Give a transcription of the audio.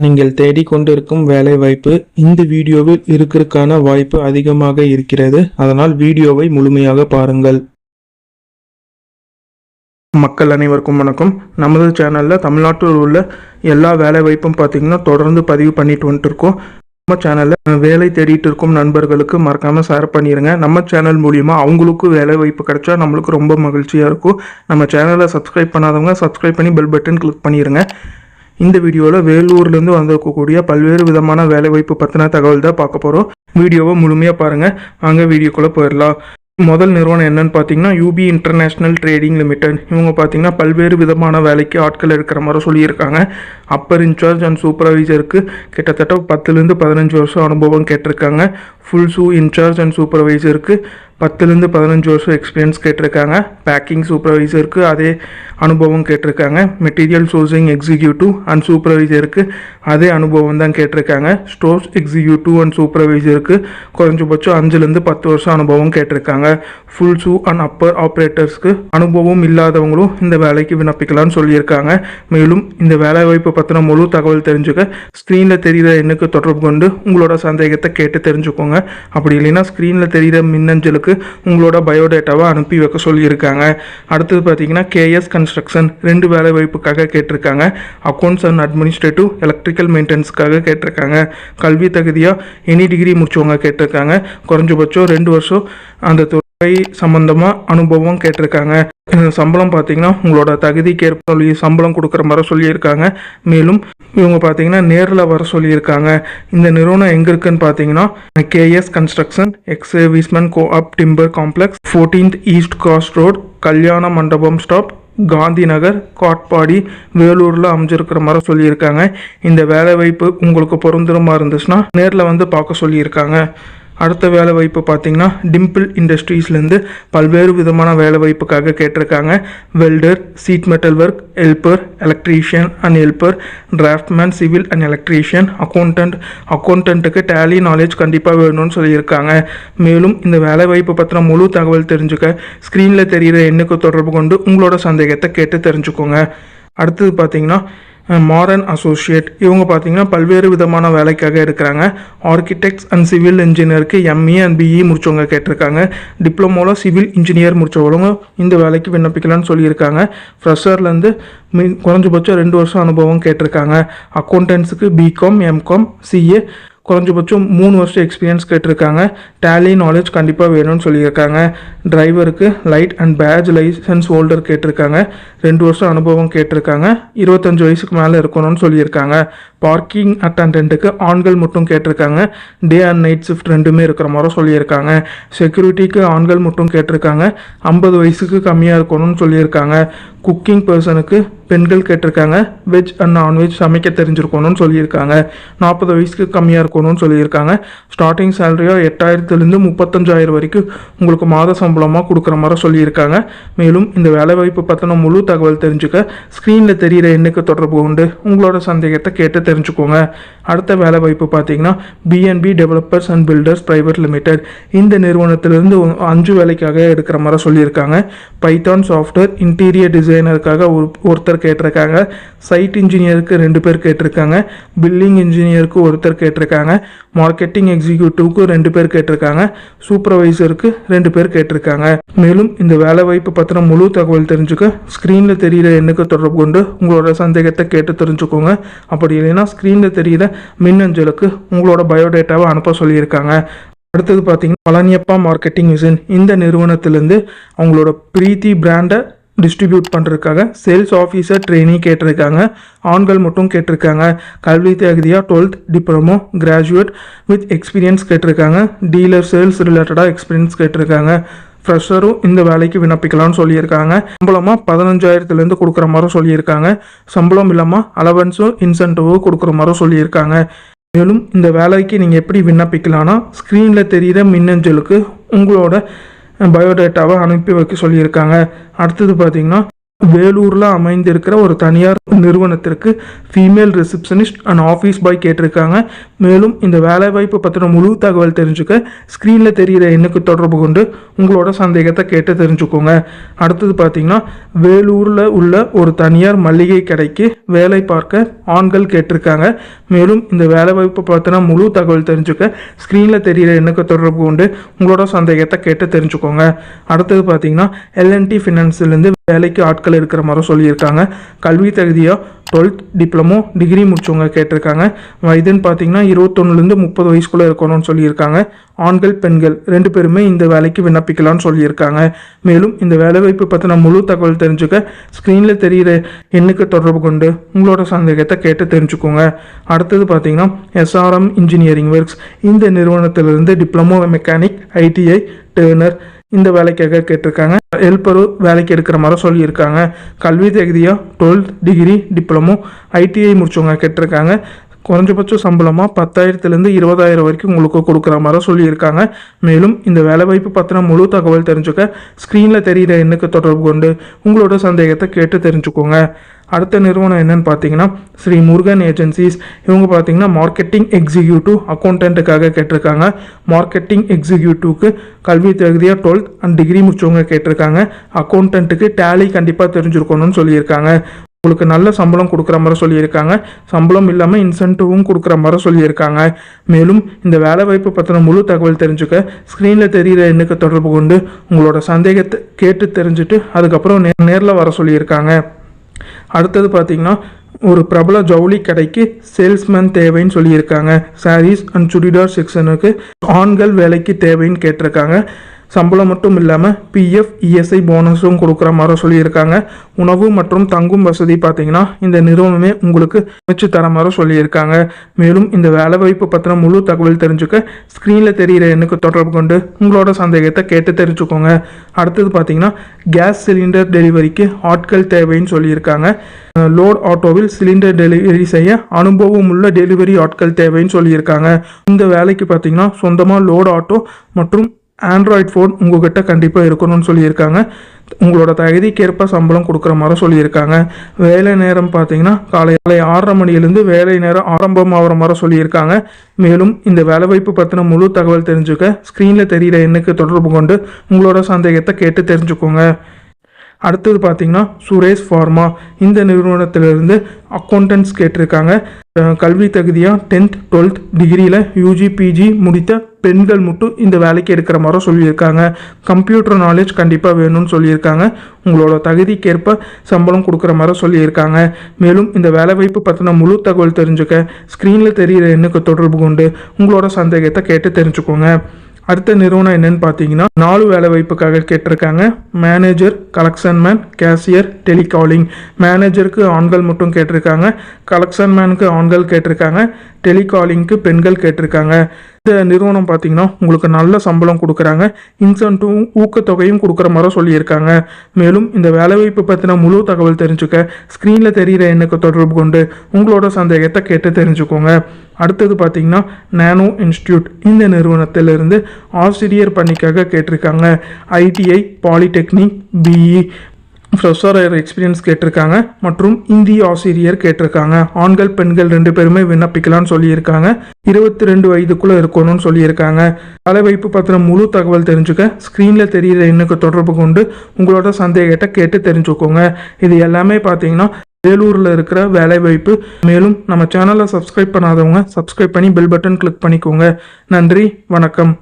நீங்கள் தேடிக்கொண்டிருக்கும் வேலைவாய்ப்பு இந்த வீடியோவில் இருக்கிறதுக்கான வாய்ப்பு அதிகமாக இருக்கிறது. அதனால் வீடியோவை முழுமையாக பாருங்கள். மக்கள் அனைவருக்கும் வணக்கம். நமது சேனலில் தமிழ்நாட்டில் உள்ள எல்லா வேலைவாய்ப்பும் பார்த்தீங்கன்னா தொடர்ந்து பதிவு பண்ணிட்டு வந்துட்டு இருக்கோம் நம்ம சேனலில் வேலை தேடிட்டு இருக்கும் நண்பர்களுக்கு மறக்காமல் ஷேர் பண்ணிடுங்க நம்ம சேனல் மூலியமாக அவங்களுக்கும் வேலை வாய்ப்பு கிடைச்சா நம்மளுக்கு ரொம்ப மகிழ்ச்சியாக இருக்கும். நம்ம சேனலை சப்ஸ்கிரைப் பண்ணாதவங்க சப்ஸ்கிரைப் பண்ணி பெல் பட்டன் கிளிக் பண்ணிடுங்க இந்த வீடியோவில் வேலூர்லேருந்து வந்திருக்கக்கூடிய பல்வேறு விதமான வேலைவாய்ப்பு பற்றின தகவல் தான் பார்க்க போகிறோம் வீடியோவை முழுமையாக பாருங்கள் வாங்க வீடியோக்குள்ளே போயிடலாம். முதல் நிறுவனம் என்னன்னு பார்த்தீங்கன்னா யூபி இன்டர்நேஷ்னல் ட்ரேடிங் லிமிடெட் இவங்க பார்த்தீங்கன்னா பல்வேறு விதமான வேலைக்கு ஆட்கள் இருக்கிற மாதிரி சொல்லியிருக்காங்க. அப்பர் இன்சார்ஜ் அண்ட் சூப்பர்வைசருக்கு கிட்டத்தட்ட பத்துலேருந்து பதினஞ்சு வருஷம் அனுபவம் கேட்டிருக்காங்க. ஃபுல் ஷூ இன்சார்ஜ் அண்ட் சூப்பர்வைசருக்கு பத்துலேருந்து பதினஞ்சு வருஷம் எக்ஸ்பீரியன்ஸ் கேட்டிருக்காங்க. பேக்கிங் சூப்பர்வைசருக்கு அதே அனுபவம் கேட்டிருக்காங்க. மெட்டீரியல் சோர்சிங் எக்ஸிக்யூட்டிவ் அண்ட் சூப்பர்வைசருக்கு அதே அனுபவம் தான் கேட்டிருக்காங்க. ஸ்டோர்ஸ் எக்ஸிக்யூட்டிவ் அண்ட் சூப்பர்வைசருக்கு குறைஞ்சபட்சம் அஞ்சுலேருந்து பத்து வருஷம் அனுபவம் கேட்டிருக்காங்க. ஃபுல் ஷூ அண்ட் அப்பர் ஆப்ரேட்டர்ஸ்க்கு அனுபவம் இல்லாதவங்களும் இந்த வேலைக்கு விண்ணப்பிக்கலாம்னு சொல்லியிருக்காங்க. மேலும் இந்த வேலைவாய்ப்பு பற்றின முழு தகவல் தெரிஞ்சுக்க ஸ்க்ரீனில் தெரிகிற எண்ணுக்கு தொடர்பு கொண்டு உங்களோட சந்தேகத்தை கேட்டு தெரிஞ்சுக்கோங்க. அப்படி இல்லைன்னா ஸ்க்ரீனில் தெரிகிற மின்னஞ்சலுக்கு உங்களோட பயோடேட்டாவை அனுப்பி வைக்க சொல்லியிருக்காங்க. அடுத்தது பார்த்தீங்கன்னா கேஎஸ் கன்ஸ்ட்ரக்ஷன் ரெண்டு வேலை வாய்ப்புக்காக கேட்டிருக்காங்க. அக்கௌண்ட்ஸ் அண்ட் அட்மினிஸ்ட்ரேட்டிவ் எலக்ட்ரிக்கல் மெயின்டெனன்ஸ்க்காக கேட்டிருக்காங்க. கல்வி தகுதியாக எனி டிகிரி முடிச்சவங்க கேட்டிருக்காங்க. குறைஞ்சபட்சம் ரெண்டு வருஷம் அந்த துறை சம்பந்தமாக அனுபவம் கேட்டிருக்காங்க. சம்பளம் பார்த்தீங்கன்னா உங்களோட தகுதிக்கேற்ப சம்பளம் கொடுக்குற மாதிரி சொல்லியிருக்காங்க. மேலும் இவங்க பார்த்தீங்கன்னா நேரில் வர சொல்லியிருக்காங்க. இந்த நிறுவனம் எங்கே இருக்குன்னு பார்த்தீங்கன்னா KS construction ex serviceman co op timber complex fourteenth east cross road கல்யாண மண்டபம் ஸ்டாப் காந்தி நகர் காட்பாடி வேலூரில் அமைஞ்சிருக்கிற மாதிரி சொல்லியிருக்காங்க. இந்த வேலைவாய்ப்பு உங்களுக்கு பொருந்துமா இருந்துச்சுன்னா நேரில் வந்து பார்க்க சொல்லியிருக்காங்க. அடுத்த வேலை வாய்ப்பு பார்த்தீங்கன்னா டிம்பிள் இண்டஸ்ட்ரீஸ்லேருந்து பல்வேறு விதமான வேலை வாய்ப்புக்காக கேட்டிருக்காங்க. Welder sheet metal work helper electrician and helper draughtsman civil and electrician accountant அக்கௌண்டன்ட்டுக்கு Tally knowledge கண்டிப்பாக வேணும்னு சொல்லியிருக்காங்க. மேலும் இந்த வேலை வாய்ப்பு பற்றின முழு தகவல் தெரிஞ்சுக்க ஸ்க்ரீனில் தெரிகிற எண்ணுக்கு தொடர்பு கொண்டு உங்களோட சந்தேகத்தை கேட்டு தெரிஞ்சுக்கோங்க. அடுத்தது பார்த்தீங்கன்னா மாரன் அசோசியேட் இவங்க பார்த்தீங்கன்னா பல்வேறு விதமான வேலைக்காக இருக்கிறாங்க ஆர்கிடெக்ட்ஸ் அண்ட் சிவில் இன்ஜினியருக்கு எம்இ அண்ட் பிஇ முடிச்சவங்க கேட்டிருக்காங்க. டிப்ளமோவில் சிவில் இன்ஜினியர் முடிச்சவங்க இந்த வேலைக்கு விண்ணப்பிக்கலாம்னு சொல்லியிருக்காங்க. ஃப்ரெஷர்லேருந்து மி குறைஞ்சபட்சம் ரெண்டு வருஷம் அனுபவம் கேட்டிருக்காங்க. அக்கௌண்டன்ஸுக்கு பிகாம் எம்காம் சிஏ குறைஞ்சபட்சம் மூணு வருஷம் எக்ஸ்பீரியன்ஸ் கேட்டிருக்காங்க. டேலி நாலேஜ் கண்டிப்பாக வேணும்னு சொல்லியிருக்காங்க. டிரைவருக்கு light and badge licence holder கேட்டிருக்காங்க. ரெண்டு வருஷம் அனுபவம் கேட்டிருக்காங்க. இருபத்தஞ்சு வயசுக்கு மேலே இருக்கணும்னு சொல்லியிருக்காங்க. பார்க்கிங் அட்டண்டன்ட்டுக்கு ஆண்கள் மட்டும் கேட்டிருக்காங்க. டே அண்ட் நைட் ஷிஃப்ட் ரெண்டுமே இருக்கிற மாதிரி சொல்லியிருக்காங்க. செக்யூரிட்டிக்கு ஆண்கள் மட்டும் கேட்டிருக்காங்க. ஐம்பது வயசுக்கு கம்மியாக இருக்கணும்னு சொல்லியிருக்காங்க. குக்கிங் பர்சனுக்கு பெண்கள் கேட்டிருக்காங்க வெஜ் அண்ட் நான்வெஜ் சமைக்க தெரிஞ்சிருக்கணும்னு சொல்லியிருக்காங்க. நாற்பது வயசுக்கு கம்மியாக இருக்கணும்னு சொல்லியிருக்காங்க. ஸ்டார்டிங் சேலரியாக எட்டாயிரத்துலேருந்து முப்பத்தஞ்சாயிரம் வரைக்கும் உங்களுக்கு மாத சம்பளமாக கொடுக்குற மாதிரி சொல்லியிருக்காங்க. மேலும் இந்த வேலைவாய்ப்பு பற்றின முழு தகவல் தெரிஞ்சுக்க ஸ்க்ரீனில் தெரிகிற எண்ணுக்கு தொடர்பு கொண்டு உங்களோட சந்தேகத்தை கேட்டு தெரிஞ்சுக்கோங்க. அடுத்த வேலைவாய்ப்பு பார்த்தீங்கன்னா PNB developers and builders private limited இந்த நிறுவனத்திலிருந்து அஞ்சு வேலைக்காக எடுக்கிற மாதிரி சொல்லியிருக்காங்க. பைத்தான் சாஃப்ட்வேர் இன்டீரியர் டிசைனருக்காக ஒரு ஒருத்தர் கேட்டிருக்காங்க. சைட் இன்ஜினியருக்கு ரெண்டு பேர் கேட்டிருக்காங்க. பில்லிங் இன்ஜினியருக்கு ஒருத்தர் கேட்டிருக்காங்க. மார்க்கெட்டிங் எக்ஸிக்யூட்டிவ்க்கு ரெண்டு பேர் கேட்டிருக்காங்க. சூப்பர்வைசருக்கு ரெண்டு பேர் கேட்டிருக்காங்க. மேலும் இந்த வேலைவாய்ப்பு பற்றின முழு தகவல் தெரிஞ்சுக்க ஸ்க்ரீனில் தெரியிற எண்ணுக்கு தொடர்பு கொண்டு உங்களோட சந்தேகத்தை கேட்டு தெரிஞ்சுக்கோங்க. அப்படி இல்லைன்னா ஸ்க்ரீனில் தெரிகிற மின்னஞ்சலுக்கு உங்களோட பயோடேட்டாவை அனுப்ப சொல்லியிருக்காங்க. அடுத்தது பார்த்தீங்கன்னா பழனியப்பா மார்க்கெட்டிங் மிஷின் இந்த நிறுவனத்திலேருந்து அவங்களோட பிரீத்தி பிராண்டை டிஸ்ட்ரிபியூட் பண்ணுறதுக்காக சேல்ஸ் ஆஃபீஸர் ட்ரெயினிங் கேட்டிருக்காங்க. ஆண்கள் மட்டும் கேட்டிருக்காங்க. கல்வி தகுதியாக twelfth diploma graduate with experience கேட்டிருக்காங்க. டீலர் சேல்ஸ் ரிலேட்டடாக எக்ஸ்பீரியன்ஸ் கேட்டிருக்காங்க. ஃப்ரெஷரும் இந்த வேலைக்கு விண்ணப்பிக்கலாம்னு சொல்லியிருக்காங்க. சம்பளமாக பதினஞ்சாயிரத்துலேருந்து கொடுக்குற மாதிரி சொல்லியிருக்காங்க. சம்பளம் இல்லாமல் அலவன்ஸும் இன்சென்டிவும் கொடுக்குற மாதிரி சொல்லியிருக்காங்க. மேலும் இந்த வேலைக்கு நீங்கள் எப்படி விண்ணப்பிக்கலாம்னா ஸ்க்ரீனில் தெரிகிற மின்னஞ்சலுக்கு உங்களோட பயோடேட்டாவை அனுப்பி வைக்க சொல்லியிருக்காங்க. அடுத்தது பார்த்திங்கன்னா வேலூரில் அமைந்திருக்கிற ஒரு தனியார் நிறுவனத்திற்கு female receptionist and office boy கேட்டிருக்காங்க. மேலும் இந்த வேலைவாய்ப்பு பற்றின முழு தகவல் தெரிஞ்சுக்க ஸ்க்ரீனில் தெரிகிற எண்ணுக்கு தொடர்பு கொண்டு உங்களோட சந்தேகத்தை கேட்டு தெரிஞ்சுக்கோங்க. அடுத்தது பார்த்தீங்கன்னா வேலூரில் உள்ள ஒரு தனியார் மளிகை கடைக்கு வேலை பார்க்க ஆண்கள் கேட்டிருக்காங்க. மேலும் இந்த வேலைவாய்ப்பு பற்றின முழு தகவல் தெரிஞ்சுக்க ஸ்க்ரீனில் தெரிகிற எண்ணுக்கு தொடர்பு கொண்டு உங்களோட சந்தேகத்தை கேட்டு தெரிஞ்சுக்கோங்க. அடுத்தது பார்த்தீங்கன்னா எல்என்டி ஃபினான்ஸ்லேருந்து வேலைக்கு ஆட்கள் இருக்கிற மாதிரி சொல்லியிருக்காங்க. கல்வி தகுதியாக டுவெல்த் டிப்ளமோ டிகிரி முடிச்சவங்க கேட்டிருக்காங்க. வயதுன்னு பார்த்தீங்கன்னா இருபத்தொன்னுலேருந்து முப்பது வயசுக்குள்ளே இருக்கணும்னு சொல்லியிருக்காங்க. ஆண்கள் பெண்கள் ரெண்டு பேருமே இந்த வேலைக்கு விண்ணப்பிக்கலாம்னு சொல்லியிருக்காங்க. மேலும் இந்த வேலைவாய்ப்பு பற்றின முழு தகவல் தெரிஞ்சுக்க ஸ்க்ரீனில் தெரிகிற எண்ணுக்கு தொடர்பு கொண்டு உங்களோட சந்தேகத்தை கேட்டு தெரிஞ்சுக்கோங்க. அடுத்தது பார்த்தீங்கன்னா எஸ்ஆர்எம் இன்ஜினியரிங் ஒர்க்ஸ் இந்த நிறுவனத்திலிருந்து டிப்ளமோ மெக்கானிக் ஐடிஐ டேர்னர் இந்த வேலைக்காக கேட்டிருக்காங்க. ஹெல்ப்பரு வேலைக்கு எடுக்கிற மாதிரி சொல்லியிருக்காங்க. கல்வி தகுதியாக டுவெல்த் டிகிரி டிப்ளமோ ஐடிஐ முடிச்சவங்க கேட்டிருக்காங்க. குறைஞ்சபட்ச சம்பளமாக பத்தாயிரத்துலேருந்து இருபதாயிரம் வரைக்கும் உங்களுக்கு கொடுக்குற மாதிரி சொல்லியிருக்காங்க. மேலும் இந்த வேலைவாய்ப்பு பற்றின முழு தகவல் தெரிஞ்சுக்க ஸ்க்ரீனில் தெரிகிற எண்ணுக்கு தொடர்பு கொண்டு உங்களோட சந்தேகத்தை கேட்டு தெரிஞ்சுக்கோங்க. அடுத்த நிறுவனம் என்னன்னு பார்த்தீங்கன்னா ஸ்ரீ முருகன் ஏஜென்சிஸ். இவங்க பார்த்தீங்கன்னா மார்க்கெட்டிங் எக்ஸிக்யூட்டிவ் அக்கௌண்டண்ட்டுக்காக கேட்டிருக்காங்க. மார்க்கெட்டிங் எக்ஸிக்யூட்டிவ்க்கு கல்வி தகுதியாக டுவெல்த் அண்ட் டிகிரி முடிச்சவங்க கேட்டிருக்காங்க. அக்கௌண்டண்ட்டுக்கு டேலி கண்டிப்பாக தெரிஞ்சிருக்கணும்னு சொல்லியிருக்காங்க. உங்களுக்கு நல்ல சம்பளம் கொடுக்குற மாதிரி சொல்லியிருக்காங்க. சம்பளம் இல்லாமல் இன்சென்டிவும் கொடுக்குற மாதிரி சொல்லியிருக்காங்க. மேலும் இந்த வேலை வாய்ப்பு பற்றின முழு தகவல் தெரிஞ்சுக்க ஸ்க்ரீனில் தெரிகிற எண்ணுக்கு தொடர்பு கொண்டு உங்களோட சந்தேகத்தை கேட்டு தெரிஞ்சுட்டு அதுக்கப்புறம் நே நேரில் வர சொல்லியிருக்காங்க. அடுத்தது பார்த்தீங்கன்னா ஒரு பிரபல ஜவுளி கடைக்கு சேல்ஸ்மேன் தேவைன்னு சொல்லியிருக்காங்க. சாரீஸ் அண்ட் சுடிதார் செக்ஷனுக்கு ஆண்கள் வேலைக்கு தேவைன்னு கேட்டிருக்காங்க. சம்பளம் மட்டும் இல்லாமல் பிஎஃப் இஎஸ்ஐ போனஸும் கொடுக்குற மாதிரி சொல்லியிருக்காங்க. உணவு மற்றும் தங்கும் வசதி பார்த்தீங்கன்னா இந்த நிறுவனமே உங்களுக்கு அமைச்சு தர மாதிரி சொல்லியிருக்காங்க. மேலும் இந்த வேலைவாய்ப்பு பற்றின முழு தகவல் தெரிஞ்சுக்க ஸ்க்ரீனில் தெரிகிற எண்ணுக்கு தொடர்பு கொண்டு உங்களோட சந்தேகத்தை கேட்டு தெரிஞ்சுக்கோங்க. அடுத்தது பார்த்தீங்கன்னா கேஸ் சிலிண்டர் டெலிவரிக்கு ஆட்கள் தேவைன்னு சொல்லியிருக்காங்க. லோட் ஆட்டோவில் சிலிண்டர் டெலிவரி செய்ய அனுபவம் உள்ள டெலிவரி ஆட்கள் தேவைன்னு சொல்லியிருக்காங்க. இந்த வேலைக்கு பார்த்தீங்கன்னா சொந்தமாக லோட் ஆட்டோ மற்றும் ஆண்ட்ராய்ட் ஃபோன் உங்ககிட்ட கண்டிப்பாக இருக்கணும்னு சொல்லியிருக்காங்க. உங்களோட தகுதிக்கேற்ப சம்பளம் கொடுக்குற மாதிரி சொல்லியிருக்காங்க. வேலை நேரம் பார்த்தீங்கன்னா காலை காலை ஆறரை மணிலேருந்து வேலை நேரம் ஆரம்பம் ஆகிற மாதிரி சொல்லியிருக்காங்க. மேலும் இந்த வேலைவாய்ப்பு பற்றின முழு தகவல் தெரிஞ்சுக்க ஸ்க்ரீனில் தெரிகிற எண்ணுக்கு தொடர்பு கொண்டு உங்களோட சந்தேகத்தை கேட்டு தெரிஞ்சுக்கோங்க. அடுத்தது பார்த்தீங்கன்னா சுரேஷ் ஃபார்மா இந்த நிறுவனத்திலிருந்து அக்கௌண்டன்ஸ் கேட்டிருக்காங்க. கல்வி தகுதியாக டென்த் டுவெல்த் டிகிரியில் யூஜி பிஜி முடித்த பெண்கள் மட்டும் இந்த வேலைக்கு எடுக்கிற மாதிரி சொல்லியிருக்காங்க. கம்ப்யூட்டர் நாலேஜ் கண்டிப்பாக வேணும்னு சொல்லியிருக்காங்க. உங்களோட தகுதிக்கேற்ப சம்பளம் கொடுக்குற மாதிரி சொல்லியிருக்காங்க. மேலும் இந்த வேலைவாய்ப்பு பற்றின முழு தகவல் தெரிஞ்சுக்க ஸ்க்ரீனில் தெரிகிற எண்ணுக்கு தொடர்பு கொண்டு உங்களோட சந்தேகத்தை கேட்டு தெரிஞ்சுக்கோங்க. அடுத்த நிறுவனம் என்னன்னு பார்த்தீங்கன்னா நாலு வேலை வாய்ப்புக்காக கேட்டிருக்காங்க. Manager collection man cashier telecalling மேனேஜருக்கு ஆண்கள் மட்டும் கேட்டிருக்காங்க. கலெக்ஷன் மேனுக்கு ஆண்கள் கேட்டிருக்காங்க டெலிகாலிங்க்கு பெண்கள் கேட்டிருக்காங்க. இந்த நிறுவனம் பார்த்தீங்கன்னா உங்களுக்கு நல்ல சம்பளம் கொடுக்குறாங்க. இன்சென்ட்டும் ஊக்கத்தொகையும் கொடுக்குற மாதிரி சொல்லியிருக்காங்க. மேலும் இந்த வேலைவாய்ப்பு பற்றின முழு தகவல் தெரிஞ்சுக்க ஸ்க்ரீனில் தெரிகிற எண்ணுக்கு தொடர்பு கொண்டு உங்களோட சந்தேகத்தை கேட்டு தெரிஞ்சுக்கோங்க. அடுத்தது பார்த்தீங்கன்னா நானோ இன்ஸ்டியூட் இந்த நிறுவனத்திலிருந்து ஆசிரியர் பணிக்காக கேட்டிருக்காங்க. ITI polytechnic BE fresher experience கேட்டிருக்காங்க மற்றும் இந்திய ஆசிரியர் கேட்டிருக்காங்க. ஆண்கள் பெண்கள் ரெண்டு பேருமே விண்ணப்பிக்கலாம்னு சொல்லியிருக்காங்க. இருபத்தி ரெண்டு வயதுக்குள்ளே இருக்கணும்னு சொல்லியிருக்காங்க. வேலைவாய்ப்பு பற்றின முழு தகவல் தெரிஞ்சுக்க ஸ்க்ரீனில் தெரிகிற எண்ணுக்கு தொடர்பு கொண்டு உங்களோட சந்தேகத்தை கேட்டு தெரிஞ்சுக்கோங்க. இது எல்லாமே பார்த்தீங்கன்னா வேலூரில் இருக்கிற வேலைவாய்ப்பு. மேலும் நம்ம சேனலை சப்ஸ்கிரைப் பண்ணாதவங்க சப்ஸ்கிரைப் பண்ணி பெல் பட்டன் கிளிக் பண்ணிக்கோங்க. நன்றி வணக்கம்.